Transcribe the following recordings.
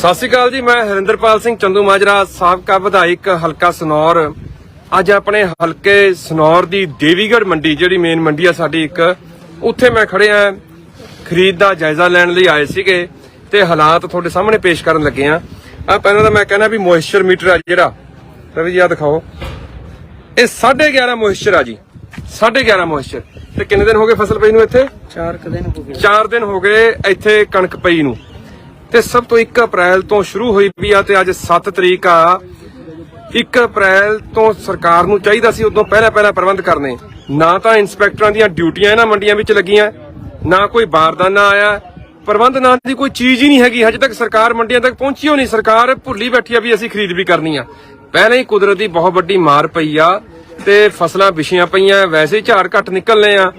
ਸਤਿ ਸ਼੍ਰੀ ਅਕਾਲ ਜੀ ਮੈਂ ਹਰਿੰਦਰਪਾਲ ਸਿੰਘ ਚੰਦੂ ਮਾਜਰਾ ਸਾਬਕਾ ਵਿਧਾਇਕ ਹਲਕਾ ਸਨੌਰ। ਅੱਜ ਆਪਣੇ ਹਲਕੇ ਸਨੌਰ ਦੀ ਦੇਵੀਗੜ੍ਹ ਮੰਡੀ ਜਿਹੜੀ ਮੇਨ ਮੰਡੀ ਆ ਸਾਡੀ ਇੱਕ ਉੱਥੇ ਮੈਂ ਖੜਿਆ ਖਰੀਦ ਦਾ ਜਾਇਜ਼ਾ ਲੈਣ ਲਈ ਆਏ ਸੀਗੇ ਤੇ ਹਾਲਾਤ ਤੁਹਾਡੇ ਸਾਹਮਣੇ ਪੇਸ਼ ਕਰਨ ਲੱਗੇ ਆ। ਆ ਪਹਿਲਾਂ ਤਾਂ ਮੈਂ ਕਹਿੰਦਾ ਵੀ ਮੋਇਸਚਰ ਮੀਟਰ ਆ ਜਿਹੜਾ ਰਵੀ ਜੀ ਆ ਦਿਖਾਓ। ਇਹ 11.5 ਮੋਇਸਚਰ ਆ ਜੀ 11.5 ਮੋਇਸਚਰ। ਤੇ ਕਿੰਨੇ ਦਿਨ ਹੋ ਗਏ ਫਸਲ ਪਈ ਨੂੰ ਇੱਥੇ? ਚਾਰ ਕੁ ਦਿਨ ਹੋ ਗਏ। 4 ਦਿਨ ਹੋ ਗਏ ਇੱਥੇ ਕਣਕ ਪਈ ਨੂੰ। ਤੇ ਸਭ ਤੋਂ 1 ਅਪ੍ਰੈਲ ਤੋਂ ਸ਼ੁਰੂ ਹੋਈ ਵੀ ਆ ਤੇ ਅੱਜ 7 ਤਰੀਕ ਆ। 1 ਅਪ੍ਰੈਲ ਤੋਂ ਸਰਕਾਰ ਨੂੰ ਚਾਹੀਦਾ ਸੀ ਉਦੋਂ ਪਹਿਲਾਂ ਪਹਿਲਾਂ ਪ੍ਰਬੰਧ ਕਰਨੇ। ਨਾ ਤਾਂ ਇੰਸਪੈਕਟਰਾਂ ਦੀਆਂ ਡਿਊਟੀਆਂ ਇਹਨਾਂ ਮੰਡੀਆਂ ਵਿੱਚ ਲੱਗੀਆਂ, ਨਾ ਕੋਈ ਬਾਰਦਾਨਾ ਆਇਆ। ਪ੍ਰਬੰਧ ਨਾਂ ਦੀ ਕੋਈ ਚੀਜ਼ ਹੀ ਨਹੀਂ ਹੈਗੀ, ਹਜੇ ਤੱਕ ਸਰਕਾਰ ਮੰਡੀਆਂ ਤੱਕ ਪਹੁੰਚੀ ਹੋ ਨਹੀਂ ਸਰਕਾਰ ਭੁੱਲੀ ਬੈਠੀ ਆ ਵੀ ਅਸੀਂ ਖਰੀਦ ਵੀ ਕਰਨੀ ਆ। ਪਹਿਲਾਂ ਹੀ ਕੁਦਰਤ ਦੀ ਬਹੁਤ ਵੱਡੀ ਮਾਰ ਪਈ ਆ ਤੇ ਫਸਲਾਂ ਵਿਛੀਆਂ ਪਈਆਂ, ਵੈਸੇ ਝਾੜ ਘੱਟ ਨਿਕਲਨੇ ਆ।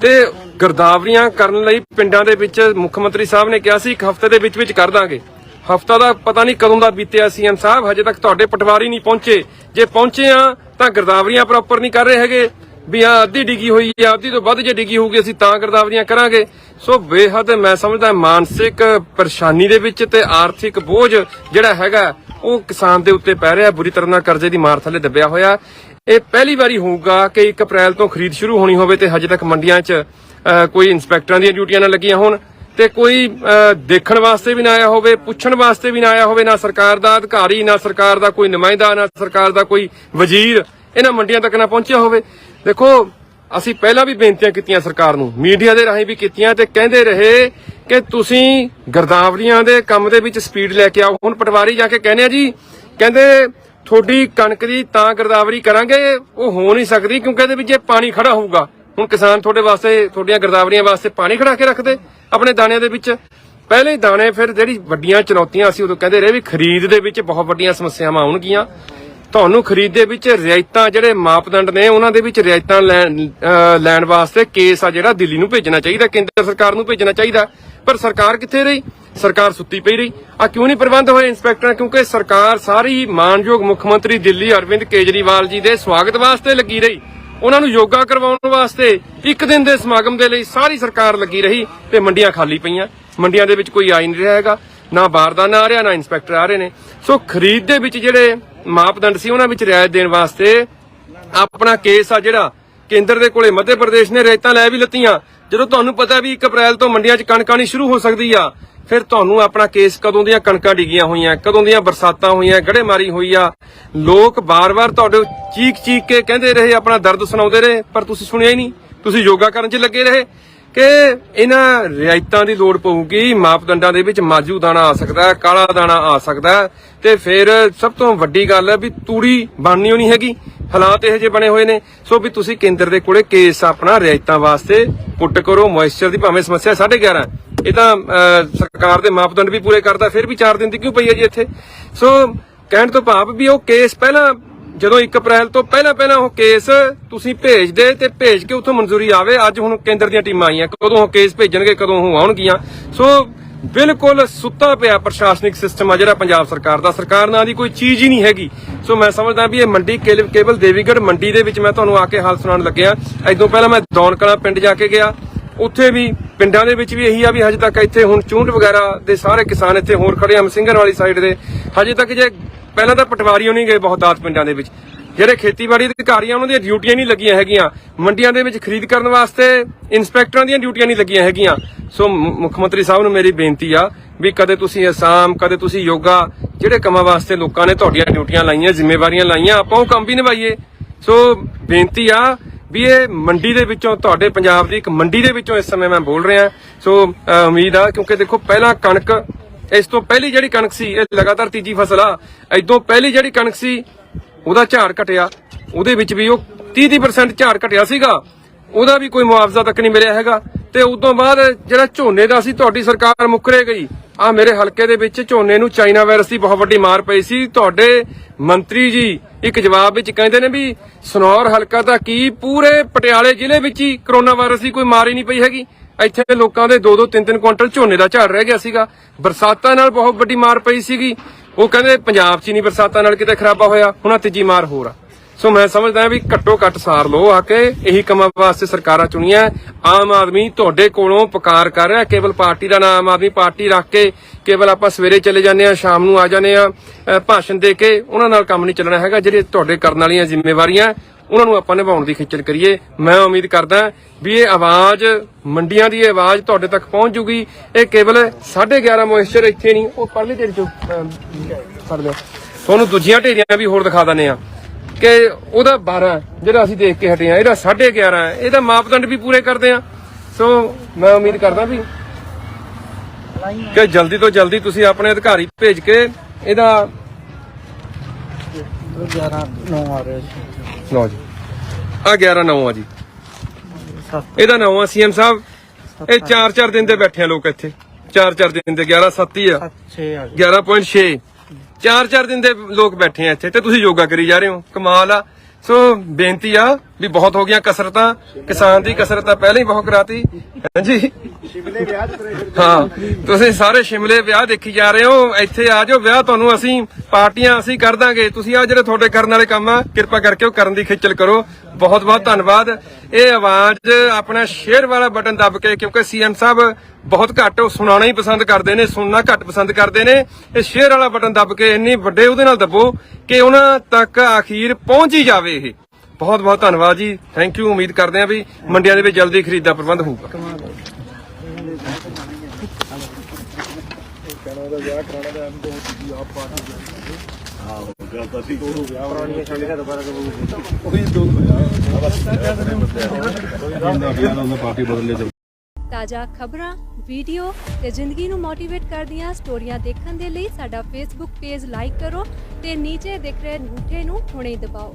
ਤੇ ਗਰਦਾਵਰੀਆਂ ਕਰਨ ਲਈ ਪਿੰਡਾਂ ਦੇ ਵਿੱਚ ਮੁੱਖ ਮੰਤਰੀ ਸਾਹਿਬ ਨੇ ਕਿਹਾ ਸੀ, ਇੱਕ ਹਫ਼ਤੇ ਦੇ ਵਿੱਚ ਵਿੱਚ ਕਰ ਦਾਂਗੇ। ਹਫ਼ਤਾ ਦਾ ਪਤਾ ਨਹੀਂ ਕਦੋਂ ਦਾ ਬੀਤਿਆ ਸੀਐਮ ਸਾਹਿਬ, ਹਜੇ ਤੱਕ ਤੁਹਾਡੇ ਪਟਵਾਰੀ ਨਹੀਂ ਪਹੁੰਚੇ। ਜੇ ਪਹੁੰਚੇ ਆ, ਤਾਂ ਗਰਦਾਵਰੀਆਂ ਪ੍ਰੋਪਰ ਨਹੀਂ ਕਰ ਰਹੇ ਹੈਗੇ। ਵੀ ਆ ਅੱਧੀ ਡਿੱਗੀ ਹੋਈ ਆ, ਅੱਧੀ ਤੋਂ ਵੱਧ ਜੇ ਡਿੱਗੀ ਹੋਊਗੀ, ਅਸੀਂ ਤਾਂ ਗਰਦਾਵਰੀਆਂ ਕਰਾਂਗੇ। ਸੋ ਬੇਹੱਦ ਮੈਂ ਸਮਝਦਾ ਮਾਨਸਿਕ ਪਰੇਸ਼ਾਨੀ ਦੇ ਵਿੱਚ ਤੇ ਆਰਥਿਕ ਬੋਝ ਜਿਹੜਾ ਹੈਗਾ, ਉਹ ਕਿਸਾਨ ਦੇ ਉੱਤੇ ਪੈ ਰਿਹਾ। ਬੁਰੀ ਤਰ੍ਹਾਂ ਨਾਲ ਕਰਜ਼ੇ ਦੀ ਮਾਰ ਥੱਲੇ ਦੱਬਿਆ ਹੋਇਆ। ਇਹ ਪਹਿਲੀ ਵਾਰੀ ਹੋਊਗਾ ਕਿ 1 ਅਪ੍ਰੈਲ ਤੋਂ ਖਰੀਦ ਸ਼ੁਰੂ ਹੋਣੀ ਹੋਵੇ ਤੇ ਹਜੇ ਤੱਕ ਮੰਡੀਆਂ 'ਚ ਕੋਈ ਇੰਸਪੈਕਟਰਾਂ ਦੀਆਂ ਡਿਊਟੀਆਂ ਨਾ ਲੱਗੀਆਂ ਹੋਣ ਤੇ ਕੋਈ ਦੇਖਣ ਵਾਸਤੇ ਵੀ ਨਾ ਆਇਆ ਹੋਵੇ, ਪੁੱਛਣ ਵਾਸਤੇ ਵੀ ਨਾ ਆਇਆ ਹੋਵੇ, ਨਾ ਸਰਕਾਰ ਦਾ ਅਧਿਕਾਰੀ, ਨਾ ਸਰਕਾਰ ਦਾ ਕੋਈ ਨੁਮਾਇੰਦਾ, ਨਾ ਸਰਕਾਰ ਦਾ ਕੋਈ ਵਜ਼ੀਰ ਇਹਨਾਂ ਮੰਡੀਆਂ ਤੱਕ ਨਾ ਪਹੁੰਚਿਆ ਹੋਵੇ। ਦੇਖੋ, ਅਸੀਂ ਪਹਿਲਾਂ ਵੀ ਬੇਨਤੀਆਂ ਕੀਤੀਆਂ ਸਰਕਾਰ ਨੂੰ, ਮੀਡੀਆ ਦੇ ਰਾਹੀਂ ਵੀ ਕੀਤੀਆਂ ਤੇ ਕਹਿੰਦੇ ਰਹੇ ਕਿ ਤੁਸੀਂ ਗਰਦਾਵਰੀਆਂ ਦੇ ਕੰਮ ਦੇ ਵਿੱਚ ਸਪੀਡ ਲੈ ਕੇ ਆਓ। ਹੁਣ ਪਟਵਾਰੀ ਜਾ ਕੇ ਕਹਿੰਦੇ ਆ ਜੀ, ਕਹਿੰਦੇ ਤੁਹਾਡੀ ਕਣਕ ਦੀ ਤਾਂ ਗਰਦਾਵਰੀ ਕਰਾਂਗੇ, ਉਹ ਹੋ ਨਹੀਂ ਸਕਦੀ ਕਿਉਂਕਿ ਇਹਦੇ ਵਿੱਚ ਜੇ ਪਾਣੀ ਖੜਾ ਹੋਊਗਾ। ਹੁਣ ਕਿਸਾਨ ਤੁਹਾਡੇ ਵਾਸਤੇ, ਤੁਹਾਡੀਆਂ ਗਰਦਾਵਰੀਆਂ ਵਾਸਤੇ ਪਾਣੀ ਖੜਾ ਕੇ ਰੱਖਦੇ, ਆਪਣੇ ਦਾਣਿਆਂ ਦੇ ਵਿੱਚ। ਪਹਿਲੇ ਦਾਣੇ ਫਿਰ ਜਿਹੜੀ ਵੱਡੀਆਂ ਚੁਣੌਤੀਆਂ ਅਸੀਂ ਉਦੋਂ ਕਹਿੰਦੇ ਰਹੇ ਵੀ ਖਰੀਦ ਦੇ ਵਿੱਚ ਬਹੁਤ ਵੱਡੀਆਂ ਸਮੱਸਿਆਵਾਂ ਆਉਣਗੀਆਂ। ਤੁਹਾਨੂੰ ਖਰੀਦ ਦੇ ਵਿੱਚ ਰਿਆਇਤਾਂ ਜਿਹੜੇ ਮਾਪਦੰਡ ਨੇ, ਉਹਨਾਂ ਦੇ ਵਿੱਚ ਰਿਆਇਤਾਂ ਲੈਣ ਵਾਸਤੇ ਕੇਸ ਆ ਜਿਹੜਾ ਦਿੱਲੀ ਨੂੰ ਭੇਜਣਾ ਚਾਹੀਦਾ, ਕੇਂਦਰ ਸਰਕਾਰ ਨੂੰ ਭੇਜਣਾ ਚਾਹੀਦਾ। ਪਰ ਸਰਕਾਰ ਕਿੱਥੇ ਰਹੀ? ਸਰਕਾਰ ਸੁੱਤੀ ਪਈ ਰਹੀ। ਆ ਕਿਉਂ ਨਹੀਂ ਪ੍ਰਬੰਧ ਹੋਏ ਇੰਸਪੈਕਟਰ? ਕਿਉਂਕਿ ਸਰਕਾਰ ਸਾਰੀ ਮਾਨਯੋਗ ਮੁੱਖ ਮੰਤਰੀ ਦਿੱਲੀ ਅਰਵਿੰਦ ਕੇਜਰੀਵਾਲ ਜੀ ਦੇ ਸਵਾਗਤ ਵਾਸਤੇ ਲੱਗੀ ਰਹੀ। ਉਹਨਾਂ ਨੂੰ ਯੋਗਾ ਕਰਵਾਉਣ ਵਾਸਤੇ ਇੱਕ ਦਿਨ ਦੇ ਸਮਾਗਮ ਦੇ ਲਈ ਸਾਰੀ ਸਰਕਾਰ ਲੱਗੀ ਰਹੀ ਤੇ ਮੰਡੀਆਂ ਖਾਲੀ ਪਈਆਂ। ਮੰਡੀਆਂ ਦੇ ਵਿੱਚ ਕੋਈ ਆ ਹੀ ਨਹੀਂ ਰਿਹਾ ਹੈਗਾ, ਨਾ ਬਾਰਦਾਨਾ ਆ ਰਿਹਾ, ਨਾ ਇੰਸਪੈਕਟਰ ਆ ਰਹੇ ਨੇ। ਸੋ ਖਰੀਦ ਦੇ ਵਿੱਚ ਜਿਹੜੇ ਮਾਪਦੰਡ ਸੀ, ਉਹਨਾਂ ਵਿੱਚ ਰਿਆਇਤ ਦੇਣ ਵਾਸਤੇ ਆਪਣਾ ਕੇਸ ਆ ਜਿਹੜਾ ਕੇਂਦਰ ਦੇ ਕੋਲੇ ਮੱਧ ਪ੍ਰਦੇਸ਼ ਨੇ ਰੇਤਾਂ ਲੈ ਵੀ ਲੱਤੀਆਂ। ਜਦੋਂ ਤੁਹਾਨੂੰ ਪਤਾ ਵੀ 1 ਅਪ੍ਰੈਲ ਤੋਂ ਮੰਡੀਆਂ 'ਚ ਕਣਕ ਆਣੀ ਸ਼ੁਰੂ ਹੋ ਸਕਦੀ ਆ ਫਿਰ ਤੁਹਾਨੂੰ ਆਪਣਾ ਕੇਸ ਕਦੋਂ ਦੀਆਂ ਕਣਕਾਂ ਡਿੱਗੀਆਂ ਹੋਈਆਂ, ਕਦੋਂ ਦੀਆਂ ਬਰਸਾਤਾਂ ਹੋਈਆਂ, ਗੜੇਮਾਰੀ ਹੋਈ ਆ। ਲੋਕ ਬਾਰ-ਬਾਰ ਤੁਹਾਡੇ ਚੀਕ ਚੀਕ ਕੇ ਕਹਿੰਦੇ ਰਹੇ, ਆਪਣਾ ਦਰਦ ਸੁਣਾਉਂਦੇ ਰਹੇ, ਪਰ ਤੁਸੀਂ ਸੁਣਿਆ ਹੀ ਨਹੀਂ। ਤੁਸੀਂ ਯੋਗਾ ਕਰਨ 'ਚ ਲੱਗੇ ਰਹੇ ਕਿ ਇਹਨਾਂ ਰਿਆਇਤਾਂ ਦੀ ਲੋੜ ਪਊਗੀ, ਮਾਪਦੰਡਾਂ ਦੇ ਵਿੱਚ ਮਾਜੂ ਦਾਣਾ ਆ ਸਕਦਾ, ਕਾਲਾ ਦਾਣਾ ਆ ਸਕਦਾ। ਤੇ ਫਿਰ ਸਭ ਤੋਂ ਵੱਡੀ ਗੱਲ ਹੈ ਵੀ ਤੂੜੀ ਬਣਨੀ ਹੋਣੀ ਹੈਗੀ, ਹਾਲਾਤ ਇਹੋ ਜਿਹੇ ਬਣੇ ਹੋਏ ਨੇ। ਸੋ ਵੀ ਤੁਸੀਂ ਕੇਂਦਰ ਦੇ ਕੋਲੇ ਕੇਸ ਆਪਣਾ ਰਿਆਇਤਾਂ ਵਾਸਤੇ ਪੁੱਟ ਕਰੋ, ਮੋਇਸਚਰ ਦੀ ਭਾਵੇਂ ਸਮੱਸਿਆ 11.5 ਇਹ ਤਾਂ ਸਰਕਾਰ ਦੇ ਮਾਪਦੰਡ ਵੀ ਪੂਰੇ ਕਰਦਾ, ਫਿਰ ਵੀ 4 ਦਿਨ ਦੀ ਕਿਉਂ ਪਈ ਹੈ ਜੀ ਇੱਥੇ? ਸੋ, ਕਹਿਣ ਤੋਂ ਭਾਵ ਵੀ ਉਹ ਕੇਸ ਪਹਿਲਾਂ, ਜਦੋਂ 1 ਅਪ੍ਰੈਲ ਤੋਂ ਪਹਿਲਾਂ ਪਹਿਲਾਂ ਉਹ ਕੇਸ ਤੁਸੀਂ ਭੇਜਦੇ ਤੇ ਭੇਜ ਕੇ ਉੱਥੋਂ ਮਨਜ਼ੂਰੀ ਆਵੇ, ਅੱਜ ਹੁਣ ਕੇਂਦਰ ਦੀਆਂ ਟੀਮਾਂ ਆਈਆਂ, ਕਦੋਂ ਉਹ ਕੇਸ ਭੇਜਣਗੇ, ਕਦੋਂ ਉਹ ਆਉਣਗੀਆਂ। ਸੋ, ਬਿਲਕੁਲ ਸੁੱਤਾ ਪਿਆ ਪ੍ਰਸ਼ਾਸਨਿਕ ਸਿਸਟਮ ਆ ਜਿਹੜਾ ਪੰਜਾਬ ਸਰਕਾਰ ਦਾ। ਸਰਕਾਰ ਨਾਲ ਦੀ ਕੋਈ ਚੀਜ਼ ਹੀ ਨਹੀਂ ਹੈਗੀ। ਸੋ ਮੈਂ ਸਮਝਦਾ ਵੀ ਇਹ ਮੰਡੀ ਕੇਲ- ਕੇਵਲ ਦੇਵੀਗੜ੍ਹ ਮੰਡੀ ਦੇ ਵਿੱਚ ਮੈਂ ਤੁਹਾਨੂੰ ਆ ਕੇ ਹਾਲ ਸੁਣਾਉਣ ਲੱਗਿਆ। ਇਦੋਂ ਪਹਿਲਾਂ ਮੈਂ ਦੌਨਕਲਾ ਪਿੰਡ ਜਾ ਕੇ ਗਿਆ। ਉੱਥੇ ਵੀ, ਪਿੰਡਾਂ ਦੇ ਵਿੱਚ ਵੀ ਇਹੀ ਆ ਵੀ ਹਜੇ ਤੱਕ ਇੱਥੇ ਹੁਣ ਚੂੰਟ ਵਗੈਰਾ ਦੇ ਸਾਰੇ ਕਿਸਾਨ ਇੱਥੇ ਹੋਰ ਖੜੇ ਆ ਮਸਿੰਗਰ ਵਾਲੀ ਸਾਈਡ ਦੇ। ਹਜੇ ਤੱਕ ਜੇ ਪਹਿਲਾਂ ਤਾਂ ਪਟਵਾਰੀਓ ਨਹੀਂ ਗਏ ਬਹੁਤ ਪਿੰਡਾਂ ਦੇ ਵਿੱਚ। ਜਿਹੜੇ ਖੇਤੀਬਾੜੀ ਅਧਿਕਾਰੀ ਆ, ਉਹਨਾਂ ਦੀਆਂ ਡਿਊਟੀਆਂ ਨਹੀਂ ਲੱਗੀਆਂ ਹੈਗੀਆਂ। ਮੰਡੀਆਂ ਦੇ ਵਿੱਚ ਖਰੀਦ ਕਰਨ ਵਾਸਤੇ ਇਨਸਪੈਕਟਰਾਂ ਦੀਆਂ ਡਿਊਟੀਆਂ ਨਹੀਂ ਲੱਗੀਆਂ ਹੈਗੀਆਂ। ਸੋ ਮੁੱਖ ਮੰਤਰੀ ਸਾਹਿਬ ਨੂੰ ਮੇਰੀ ਬੇਨਤੀ ਆ ਵੀ ਕਦੇ ਤੁਸੀਂ ਅਸਾਮ, ਕਦੇ ਤੁਸੀਂ ਯੋਗਾ, ਜਿਹੜੇ ਕੰਮਾਂ ਵਾਸਤੇ ਲੋਕਾਂ ਨੇ ਤੁਹਾਡੀਆਂ ਡਿਊਟੀਆਂ ਲਾਈਆਂ, ਜ਼ਿੰਮੇਵਾਰੀਆਂ ਲਾਈਆਂ, ਆਪਾਂ ਉਹ ਕੰਮ ਵੀ ਨਿਭਾਈਏ। ਸੋ ਬੇਨਤੀ ਆ ਵੀ ਇਹ ਮੰਡੀ ਦੇ ਵਿੱਚੋਂ, ਤੁਹਾਡੇ ਪੰਜਾਬ ਦੀ ਇੱਕ ਮੰਡੀ ਦੇ ਵਿੱਚੋਂ ਇਸ ਸਮੇਂ ਮੈਂ ਬੋਲ ਰਿਹਾ। ਸੋ ਉਮੀਦ ਆ, ਕਿਉਂਕਿ ਦੇਖੋ, ਪਹਿਲਾਂ ਕਣਕ, ਇਸ ਤੋਂ ਪਹਿਲੀ ਜਿਹੜੀ ਕਣਕ ਸੀ, ਇਹ ਲਗਾਤਾਰ ਤੀਜੀ ਫਸਲ ਆ। ਇਦੋਂ ਪਹਿਲੀ ਜਿਹੜੀ ਕਣਕ ਸੀ, ਉਹਦਾ ਝਾੜ ਘਟਿਆ। ਉਹਦੇ ਵਿੱਚ ਵੀ ਉਹ 30% ਝਾੜ ਘਟਿਆ ਸੀਗਾ। ਉਹਦਾ ਵੀ ਕੋਈ ਮੁਆਵਜ਼ਾ ਤੱਕ ਨਹੀਂ ਮਿਲਿਆ ਹੈਗਾ। ਤੇ ਉਦੋਂ ਬਾਅਦ ਜਿਹੜਾ ਝੋਨੇ ਦਾ ਸੀ, ਤੁਹਾਡੀ ਸਰਕਾਰ ਮੁੱਕਰੇ ਗਈ। ਆ ਮੇਰੇ ਹਲਕੇ ਦੇ ਵਿੱਚ ਝੋਨੇ ਨੂੰ ਚਾਈਨਾ ਵਾਇਰਸ ਦੀ ਬਹੁਤ ਵੱਡੀ ਮਾਰ ਪਈ ਸੀ। ਤੁਹਾਡੇ ਮੰਤਰੀ ਜੀ ਇੱਕ ਜਵਾਬ ਵਿੱਚ ਕਹਿੰਦੇ ਨੇ ਵੀ ਸਨੌਰ ਹਲਕਾ ਤਾਂ ਕੀ ਪੂਰੇ ਪਟਿਆਲੇ ਜ਼ਿਲ੍ਹੇ ਵਿੱਚ ਹੀ ਕਰੋਨਾ ਵਾਇਰਸ ਦੀ ਕੋਈ ਮਾਰ ਹੀ ਨਹੀਂ ਪਈ ਹੈਗੀ। ਇੱਥੇ ਲੋਕਾਂ ਦੇ 2-2 3-3 ਕੁਇੰਟਲ ਝੋਨੇ ਦਾ ਝਾੜ ਰਹਿ ਗਿਆ ਸੀਗਾ। ਬਰਸਾਤਾਂ ਨਾਲ ਬਹੁਤ ਵੱਡੀ ਮਾਰ ਪਈ ਸੀਗੀ। ਉਹ ਕਹਿੰਦੇ ਪੰਜਾਬ 'ਚ ਹੀ ਨਹੀਂ ਬਰਸਾਤਾਂ ਨਾਲ ਕਿਤੇ ਖਰਾਬਾ ਹੋਇਆ। ਹੁਣ ਤੀਜੀ ਮਾਰ ਹੋਰ ਆ। ਸੋ ਮੈਂ ਸਮਝਦਾ ਵੀ ਘੱਟੋ ਘੱਟ ਸਾਰ ਲੋ ਆ ਕੇ, ਇਹੀ ਕੰਮਾਂ ਵਾਸਤੇ ਸਰਕਾਰਾਂ ਚੁਣੀਆਂ ਆਮ ਆਦਮੀ ਤੁਹਾਡੇ ਕੋਲੋਂ ਪੁਕਾਰ ਕਰ ਰਿਹਾ ਕੇਵਲ ਪਾਰਟੀ ਦਾ ਨਾਮ ਆਦਮੀ ਪਾਰਟੀ ਰੱਖ ਕੇ, ਕੇਵਲ ਆਪਾਂ ਸਵੇਰੇ ਚਲੇ ਜਾਂਦੇ ਆ ਸ਼ਾਮ ਨੂੰ ਆ ਜਾਂਦੇ ਆ ਭਾਸ਼ਣ ਦੇ ਕੇ ਉਹਨਾਂ ਨਾਲ ਕੰਮ ਨਹੀਂ ਚੱਲਣਾ ਹੈਗਾ, ਜਿਹੜੇ ਤੁਹਾਡੇ ਕਰਨ ਵਾਲੀਆਂ ਜ਼ਿੰਮੇਵਾਰੀਆਂ, ਉਹਨਾਂ ਨੂੰ ਆਪਾਂ ਨਿਭਾਉਣ ਦੀ ਖੇਚਲ ਕਰੀਏ। ਮੈਂ ਉਮੀਦ ਕਰਦਾ ਵੀ ਇਹ ਆਵਾਜ਼, ਮੰਡੀਆਂ ਦੀ ਆਵਾਜ਼ ਤੁਹਾਡੇ ਤੱਕ ਪਹੁੰਚ ਜੂਗੀ। ਇਹ ਕੇਵਲ 11.5 ਮੋਇਸਚਰ ਇੱਥੇ ਨਹੀਂ, ਉਹ ਪਰਲੀ ਢੇਰੀ ਚੋਂ ਫੜ ਲਿਓ ਤੁਹਾਨੂੰ ਦੂਜੀਆਂ ਢੇਰੀਆਂ ਵੀ ਹੋਰ ਦਿਖਾ ਦਿੰਦੇ ਆ ਕਿ ਉਹਦਾ 12 ਜਿਹੜਾ ਅਸੀਂ ਦੇਖ ਕੇ ਹਟੇ ਆ ਇਹਦਾ 11.5 ਹੈ। ਇਹਦਾ ਮਾਪਦੰਡ ਵੀ ਪੂਰੇ ਕਰਦੇ ਆ ਸੋ ਮੈਂ ਉਮੀਦ ਕਰਦਾ ਵੀ ਕਿ ਜਲਦੀ ਤੋਂ ਜਲਦੀ ਤੁਸੀਂ ਆਪਣੇ ਅਧਿਕਾਰੀ ਭੇਜ ਕੇ ਇਹਦਾ 11 9 ਆ ਰਿਹਾ ਜੀ। ਲਓ ਜੀ। ਆ 11 9 ਆ ਜੀ। ਇਹਦਾ ਨਾਮ ਆ ਸੀਐਮ ਸਾਹਿਬ। ਇਹ 4-4 ਦਿਨ ਦੇ ਬੈਠੇ ਆ ਲੋਕ ਇੱਥੇ। 4-4 ਦਿਨ ਦੇ 11 7 ਹੀ ਆ। 6 ਆ ਗਿਆ 11.6 4-4 ਦਿਨ ਦੇ ਲੋਕ ਬੈਠੇ ਆ ਇੱਥੇ ਤੇ ਤੁਸੀਂ ਯੋਗਾ ਕਰੀ ਜਾ ਰਹੇ ਹੋ। ਕਮਾਲ ਆ। ਸੋ ਬੇਨਤੀ ਆ ਵੀ ਬਹੁਤ ਹੋ ਗਈਆਂ ਕਸਰਤਾਂ। ਕਿਸਾਨ ਦੀ ਕਸਰਤ ਪਹਿਲਾਂ ਹੀ ਬਹੁਤ ਕਰਾਤੀ। ਹਾਂਜੀ। ਹਾਂ ਤੁਸੀਂ ਸਾਰੇ ਸ਼ਿਮਲੇ ਵਿਆਹ ਦੇਖੀ ਜਾ ਰਹੇ ਹੋ। ਇੱਥੇ ਆ ਜਾਓ ਵਿਆਹ ਤੁਹਾਨੂੰ ਅਸੀਂ ਪਾਰਟੀਆਂ ਅਸੀਂ ਕਰ ਦਾਂਗੇ। ਤੁਸੀਂ ਆ ਜਿਹੜੇ ਤੁਹਾਡੇ ਕਰਨ ਵਾਲੇ ਕੰਮ ਆ ਕਿਰਪਾ ਕਰਕੇ ਉਹ ਕਰਨ ਦੀ ਖੇਚਲ ਕਰੋ। ਬਹੁਤ ਬਹੁਤ ਧੰਨਵਾਦ। ਇਹ ਆਵਾਜ਼ ਆਪਣਾ ਸ਼ੇਅਰ ਵਾਲਾ ਬਟਨ ਦੱਬ ਕੇ, ਕਿਉਂਕਿ ਸੀਐਮ ਸਾਹਿਬ ਬਹੁਤ ਘੱਟ ਉਹ ਸੁਣਾਉਣਾ ਹੀ ਪਸੰਦ ਕਰਦੇ ਨੇ, ਸੁਣਨਾ ਘੱਟ ਪਸੰਦ ਕਰਦੇ ਨੇ। ਇਹ ਸ਼ੇਅਰ ਵਾਲਾ ਬਟਨ ਦੱਬ ਕੇ ਇੰਨੀ ਵੱਡੇ ਉਹਦੇ ਨਾਲ ਦੱਬੋ ਕਿ ਉਹਨਾਂ ਤੱਕ ਆਖੀਰ ਪਹੁੰਚ ਹੀ ਜਾਵੇ ਇਹ। ਬਹੁਤ ਬਹੁਤ ਧੰਨਵਾਦ ਜੀ। ਥੈਂਕ ਯੂ ਉਮੀਦ ਕਰਦੇ ਹਾਂ ਵੀ ਮੰਡੀਆਂ ਦੇ ਵਿੱਚ ਜਲਦੀ ਖਰੀਦ ਦਾ ਪ੍ਰਬੰਧ ਹੋਊਗਾ। ਪਾਰਟੀ ਬਦਲੇ ਤੇ ਤਾਜ਼ਾ ਖਬਰਾਂ, ਵੀਡੀਓ ਤੇ ਜ਼ਿੰਦਗੀ ਨੂੰ ਮੋਟੀਵੇਟ ਕਰਦੀਆਂ ਸਟੋਰੀਆਂ ਦੇਖਣ ਦੇ ਲਈ ਸਾਡਾ ਫੇਸਬੁੱਕ ਪੇਜ ਲਾਈਕ ਕਰੋ ਤੇ ਨੀਚੇ ਦਿਖ ਰਹੇ ਅੰਗੂਠੇ ਨੂੰ ਹੁਣੇ ਦਬਾਓ।